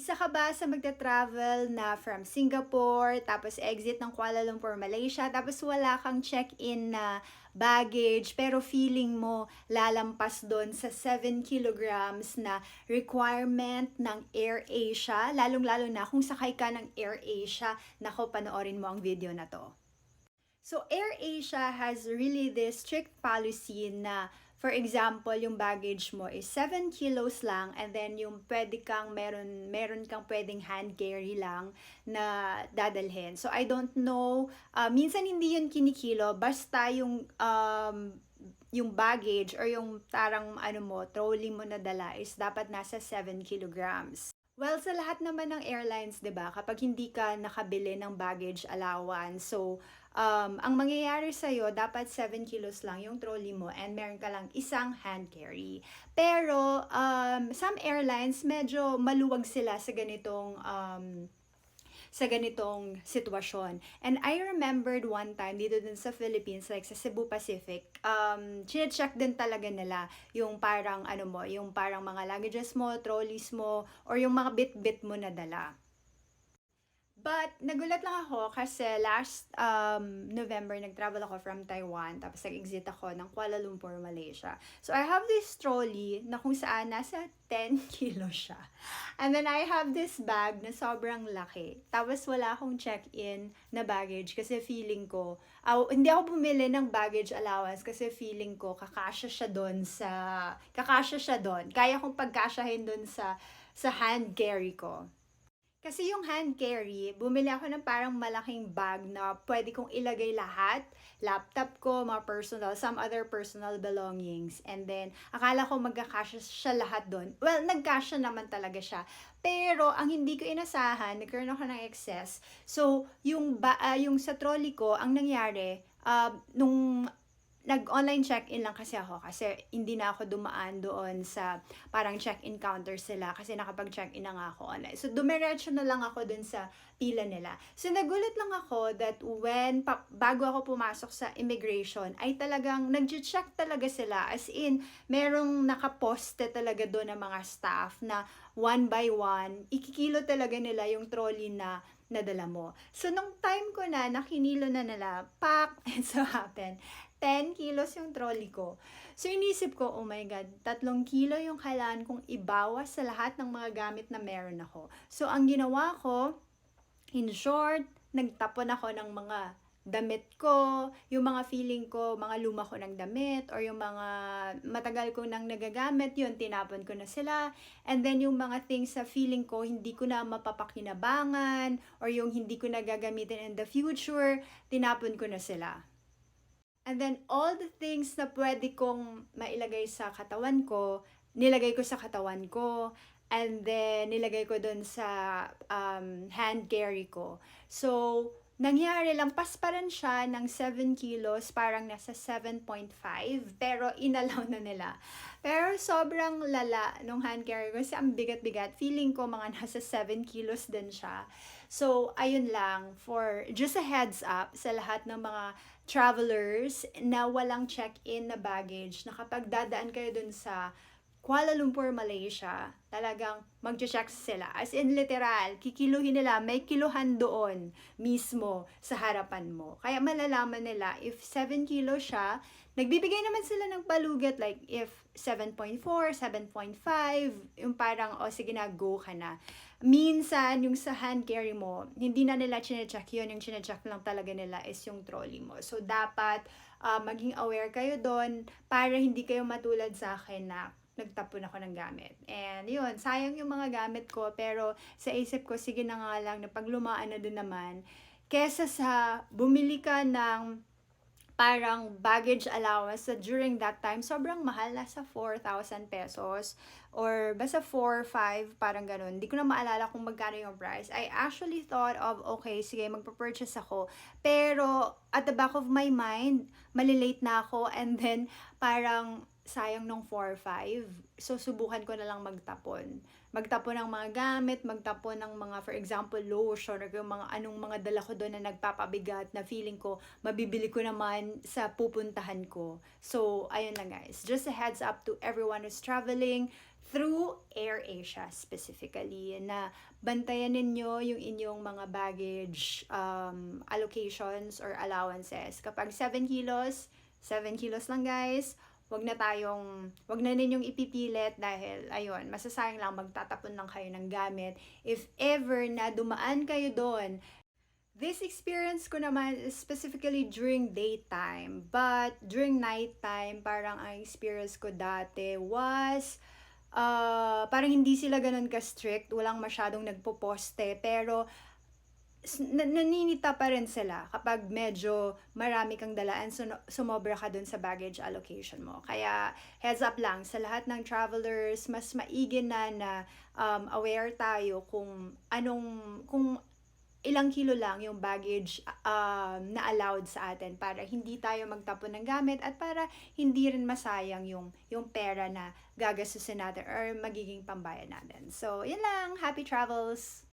Isa ka ba sa magta-travel na from Singapore, tapos exit ng Kuala Lumpur, Malaysia, tapos wala kang check-in na baggage, pero feeling mo lalampas doon sa 7 kilograms na requirement ng AirAsia, lalong-lalo na kung sakay ka ng AirAsia, nako panoorin mo ang video na to. So AirAsia has really this strict policy na for example, yung baggage mo is 7 kilos lang and then yung pwede kang meron meron kang pwedeng hand carry lang na dadalhin. So I don't know, uh, minsan hindi yun kinikilo basta yung um, yung baggage or yung tarang ano mo, trolley mo na dala is dapat nasa 7 kilograms. Well, sa lahat naman ng airlines, 'di ba, kapag hindi ka nakabili ng baggage allowance, so um, ang mangyayari sa dapat 7 kilos lang yung trolley mo and meron ka lang isang hand carry. Pero um, some airlines medyo maluwag sila sa ganitong um, sa ganitong sitwasyon. And I remembered one time dito din sa Philippines, like sa Cebu Pacific, um, chinecheck din talaga nila yung parang ano mo, yung parang mga luggages mo, trolleys mo, or yung mga bit-bit mo na dala. But, nagulat lang ako kasi last um, November, nag-travel ako from Taiwan, tapos nag-exit ako ng Kuala Lumpur, Malaysia. So, I have this trolley na kung saan nasa 10 kilo siya. And then, I have this bag na sobrang laki. Tapos, wala akong check-in na baggage kasi feeling ko, uh, hindi ako bumili ng baggage allowance kasi feeling ko, kakasya siya doon sa, kakasya siya doon. Kaya kong pagkasyahin doon sa, sa hand carry ko. Kasi yung hand carry, bumili ako ng parang malaking bag na pwede kong ilagay lahat. Laptop ko, mga personal, some other personal belongings. And then, akala ko magkakasya siya lahat doon. Well, nagkasya naman talaga siya. Pero, ang hindi ko inasahan, nagkaroon ako ng excess. So, yung, ba, uh, yung sa trolley ko, ang nangyari, uh, nung nag-online check-in lang kasi ako kasi hindi na ako dumaan doon sa parang check-in counter sila kasi nakapag-check-in na nga ako online. So, dumiretso na lang ako doon sa pila nila. So, nagulat lang ako that when, pa, bago ako pumasok sa immigration, ay talagang nag-check talaga sila. As in, merong nakaposte talaga doon ng mga staff na one by one, ikikilo talaga nila yung trolley na nadala mo. So, nung time ko na, nakinilo na nila, pak, and so happened, 10 kilos yung trolley ko. So, inisip ko, oh my God, tatlong kilo yung kailangan kong ibawas sa lahat ng mga gamit na meron ako. So, ang ginawa ko, in short, nagtapon ako ng mga damit ko, yung mga feeling ko, mga luma ko ng damit, or yung mga matagal ko nang nagagamit, yun, tinapon ko na sila. And then, yung mga things sa feeling ko, hindi ko na mapapakinabangan, or yung hindi ko na gagamitin in the future, tinapon ko na sila. And then, all the things na pwede kong mailagay sa katawan ko, nilagay ko sa katawan ko. And then, nilagay ko dun sa um, hand carry ko. So, nangyari, lampas pa rin siya ng 7 kilos, parang nasa 7.5, pero inalaw na nila. Pero sobrang lala nung hand carry ko, kasi ang bigat-bigat. Feeling ko mga nasa 7 kilos din siya. So, ayun lang, for just a heads up sa lahat ng mga travelers na walang check-in na baggage na kapag dadaan kayo dun sa Kuala Lumpur, Malaysia, talagang mag-check sila. As in literal, kikiluhin nila, may kiluhan doon mismo sa harapan mo. Kaya malalaman nila, if 7 kilo siya, nagbibigay naman sila ng palugat, like if 7.4, 7.5, yung parang, o oh, sige na, go ka na minsan, yung sa hand carry mo, hindi na nila chinecheck yun. Yung chinecheck lang talaga nila is yung trolley mo. So, dapat uh, maging aware kayo doon para hindi kayo matulad sa akin na nagtapon ako ng gamit. And yun, sayang yung mga gamit ko, pero sa isip ko, sige na nga lang na paglumaan na din naman, kesa sa bumili ka ng parang baggage allowance so during that time, sobrang mahal, nasa 4,000 pesos or basta 4, 5, parang ganun. Hindi ko na maalala kung magkano yung price. I actually thought of, okay, sige, magpa-purchase ako. Pero at the back of my mind, malilate na ako and then parang sayang nung 4 5. So, subukan ko na lang magtapon. Magtapon ng mga gamit, magtapon ng mga, for example, lotion, or yung mga anong mga dala ko doon na nagpapabigat na feeling ko, mabibili ko naman sa pupuntahan ko. So, ayun lang guys. Just a heads up to everyone who's traveling, through AirAsia specifically na bantayan ninyo yung inyong mga baggage um, allocations or allowances. Kapag 7 kilos, 7 kilos lang guys, wag na tayong, wag na ninyong ipipilit dahil, ayun, masasayang lang magtatapon lang kayo ng gamit. If ever na dumaan kayo doon, This experience ko naman specifically during daytime. But during nighttime, parang ang experience ko dati was uh, parang hindi sila ganun ka-strict. Walang masyadong nagpo-poste. Pero naninita pa rin sila kapag medyo marami kang dalaan, so sumobra ka dun sa baggage allocation mo. Kaya heads up lang sa lahat ng travelers, mas maigi na na um, aware tayo kung anong, kung ilang kilo lang yung baggage um, na allowed sa atin para hindi tayo magtapon ng gamit at para hindi rin masayang yung, yung pera na gagastusin natin or magiging pambayad natin. So, yun lang. Happy travels!